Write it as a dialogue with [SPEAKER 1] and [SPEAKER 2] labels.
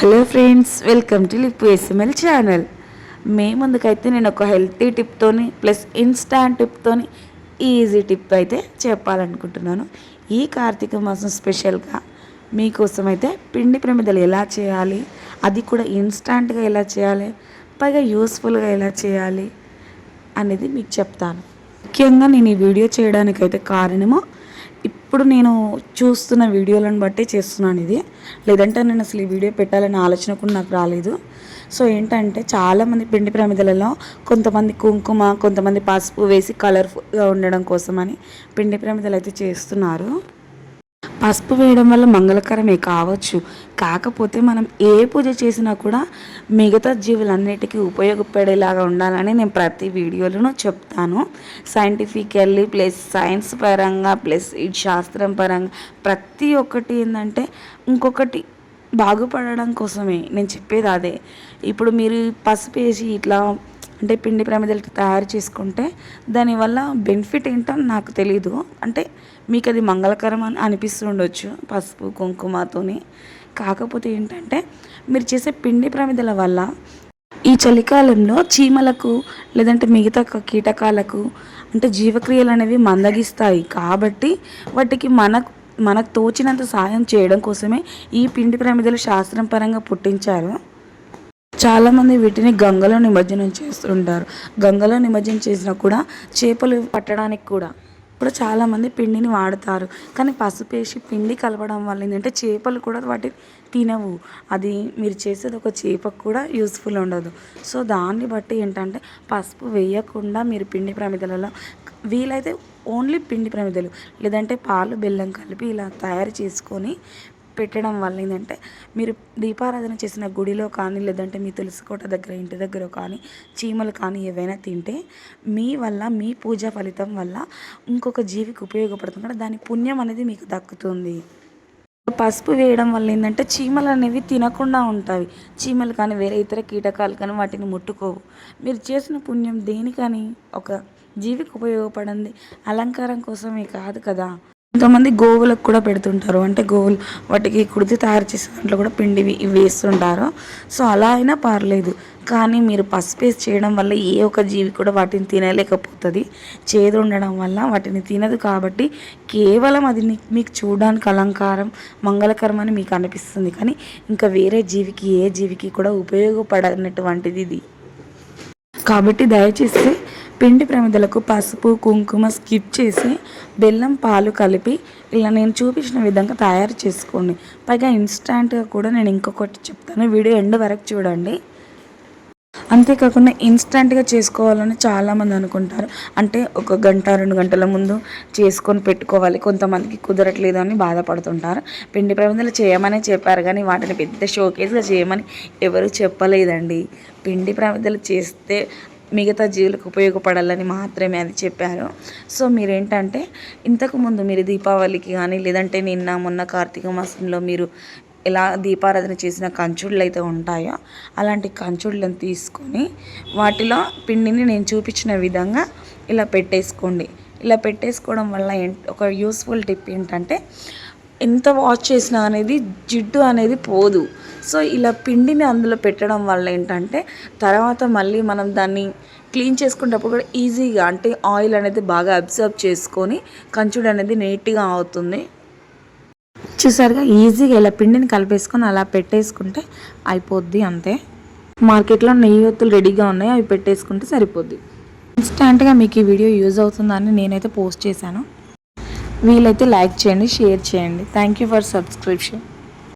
[SPEAKER 1] Hello friends welcome to lip S M L channel. మే ముందుకైతే నేను ఒక హెల్తీ టిప్తోని ప్లస్ ఇన్స్టాంట్ టిప్తోని ఈజీ టిప్ అయితే చెప్పాలనుకుంటున్నాను. ఈ కార్తీక మాసం స్పెషల్గా మీకోసం అయితే పిండి ప్రమిదలు ఎలా చేయాలి అది కూడా ఇన్స్టాంట్గా ఎలా చేయాలి పైగా యూస్ఫుల్గా ఎలా చేయాలి అనేది మీకు చెప్తాను. ముఖ్యంగా నేను ఈ వీడియో చేయడానికైతే కారణము ఇప్పుడు నేను చూస్తున్న వీడియోలను బట్టి చేస్తున్నాను ఇది. లేదంటే నేను అసలు ఈ వీడియో పెట్టాలనే ఆలోచన కూడా నాకు రాలేదు. సో ఏంటంటే చాలామంది పిండి ప్రమిదలలో కొంతమంది కుంకుమ కొంతమంది పసుపు వేసి కలర్ఫుల్గా ఉండడం కోసమని పిండి ప్రమిదలు అయితే చేస్తున్నారు. పసుపు వేయడం వల్ల మంగళకరమే కావచ్చు. కాకపోతే మనం ఏ పూజ చేసినా కూడా మిగతా జీవులన్నిటికీ ఉపయోగపడేలాగా ఉండాలని నేను ప్రతి వీడియోలోనూ చెప్తాను. సైంటిఫికల్లీ ప్లస్ సైన్స్ పరంగా ప్లస్ ఈ శాస్త్రం పరంగా ప్రతి ఒక్కటి ఏంటంటే ఇంకొకటి బాగుపడడం కోసమే. నేను చెప్పేది అదే. ఇప్పుడు మీరు పసుపు వేసి ఇట్లా అంటే పిండి ప్రమిదలు తయారు చేసుకుంటే దానివల్ల బెనిఫిట్ ఏంటో నాకు తెలీదు. అంటే మీకు అది మంగళకరం అని అనిపిస్తుండొచ్చు పసుపు కుంకుమతోని. కాకపోతే ఏంటంటే మీరు చేసే పిండి ప్రమిదల వల్ల ఈ చలికాలంలో చీమలకు లేదంటే మిగతా కీటకాలకు అంటే జీవక్రియలు అనేవి మందగిస్తాయి. కాబట్టి వాటికి మనకు మనకు తోచినంత సాయం చేయడం కోసమే ఈ పిండి ప్రమిదలు శాస్త్రం పరంగా పుట్టించారు. చాలామంది వీటిని గంగలో నిమజ్జనం చేస్తుంటారు. గంగలో నిమజ్జనం చేసినా కూడా చేపలు పట్టడానికి కూడా. ఇప్పుడు చాలామంది పిండిని వాడతారు. కానీ పసుపు వేసి పిండి కలపడం వల్ల ఏంటంటే చేపలు కూడా వాటిని తినవు. అది మీరు చేసేది ఒక చేపకు కూడా యూస్ఫుల్ ఉండదు. సో దాన్ని బట్టి ఏంటంటే పసుపు వేయకుండా మీరు పిండి ప్రమిదలలో వీలైతే ఓన్లీ పిండి ప్రమిదలు లేదంటే పాలు బెల్లం కలిపి ఇలా తయారు చేసుకొని పెట్టడం వల్ల ఏంటంటే మీరు దీపారాధన చేసిన గుడిలో కానీ లేదంటే మీ తులసికోట దగ్గర ఇంటి దగ్గర కానీ చీమలు కానీ ఏవైనా తింటే మీ వల్ల మీ పూజ ఫలితం వల్ల ఇంకొక జీవికి ఉపయోగపడుతుంది. కదా దాని పుణ్యం అనేది మీకు దక్కుతుంది. పసుపు వేయడం వల్ల ఏంటంటే చీమలు అనేవి తినకుండా ఉంటాయి. చీమలు కానీ వేరే ఇతర కీటకాలు కానీ వాటిని ముట్టుకోవు. మీరు చేసిన పుణ్యం దేనికని ఒక జీవికి ఉపయోగపడింది? అలంకారం కోసమే కాదు కదా. కొంతమంది గోవులకు కూడా పెడుతుంటారు. అంటే గోవులు వాటికి కుడితి తయారు చేసే దాంట్లో కూడా పిండివి ఇవి వేస్తుంటారు. సో అలా అయినా పర్లేదు. కానీ మీరు పసుపు వేసి చేయడం వల్ల ఏ ఒక్క జీవి కూడా వాటిని తినలేకపోతుంది. చేదు ఉండడం వల్ల వాటిని తినదు కాబట్టి కేవలం అది మీకు చూడడానికి అలంకారం మంగళకరం అని మీకు అనిపిస్తుంది. కానీ ఇంకా వేరే జీవికి ఏ జీవికి కూడా ఉపయోగపడనటువంటిది ఇది. కాబట్టి దయచేసి పిండి ప్రమిదలకు పసుపు కుంకుమ స్కిప్ చేసి బెల్లం పాలు కలిపి ఇలా నేను చూపించిన విధంగా తయారు చేసుకోండి. పైగా ఇన్స్టాంట్గా కూడా నేను ఇంకొకటి చెప్తాను. వీడియో ఎండ్ వరకు చూడండి. అంతేకాకుండా ఇన్స్టెంట్గా చేసుకోవాలని చాలామంది అనుకుంటారు. అంటే ఒక గంట రెండు గంటల ముందు చేసుకొని పెట్టుకోవాలి. కొంతమందికి కుదరట్లేదు అని బాధపడుతుంటారు. పిండి ప్రమిదలు చేయమని చెప్పారు కానీ వాటిని పెద్ద షోకేస్గా చేయమని ఎవరు చెప్పలేదండి. పిండి ప్రమిదలు చేస్తే మిగతా జీవులకు ఉపయోగపడాలని మాత్రమే అది చెప్పారు. సో మీరేంటంటే ఇంతకుముందు మీరు దీపావళికి కానీ లేదంటే నిన్న మొన్న కార్తీక మాసంలో మీరు ఎలా దీపారాధన చేసిన కంచుళ్ళు అయితే ఉంటాయో అలాంటి కంచుళ్ళని తీసుకొని వాటిలో పిండిని నేను చూపించిన విధంగా ఇలా పెట్టేసుకోండి. ఇలా పెట్టేసుకోవడం వల్ల ఒక యూస్ఫుల్ టిప్ ఏంటంటే ఎంత వాష్ చేసినా అనేది జిడ్డు అనేది పోదు. సో ఇలా పిండిని అందులో పెట్టడం వల్ల ఏంటంటే తర్వాత మళ్ళీ మనం దాన్ని క్లీన్ చేసుకునేటప్పుడు కూడా ఈజీగా అంటే ఆయిల్ అనేది బాగా అబ్జర్వ్ చేసుకొని కంచుడు అనేది నీట్గా అవుతుంది. చూసారుగా ఈజీగా ఇలా పిండిని కలిపేసుకొని అలా పెట్టేసుకుంటే అయిపోద్ది అంతే. మార్కెట్లో నెయ్యి ఒత్తులు రెడీగా ఉన్నాయి అవి పెట్టేసుకుంటే సరిపోద్ది. ఇన్స్టాంట్గా మీకు ఈ వీడియో యూజ్ అవుతుందని నేనైతే పోస్ట్ చేశాను. వీలైతే లైక్ చేయండి షేర్ చేయండి. Thank you for subscription.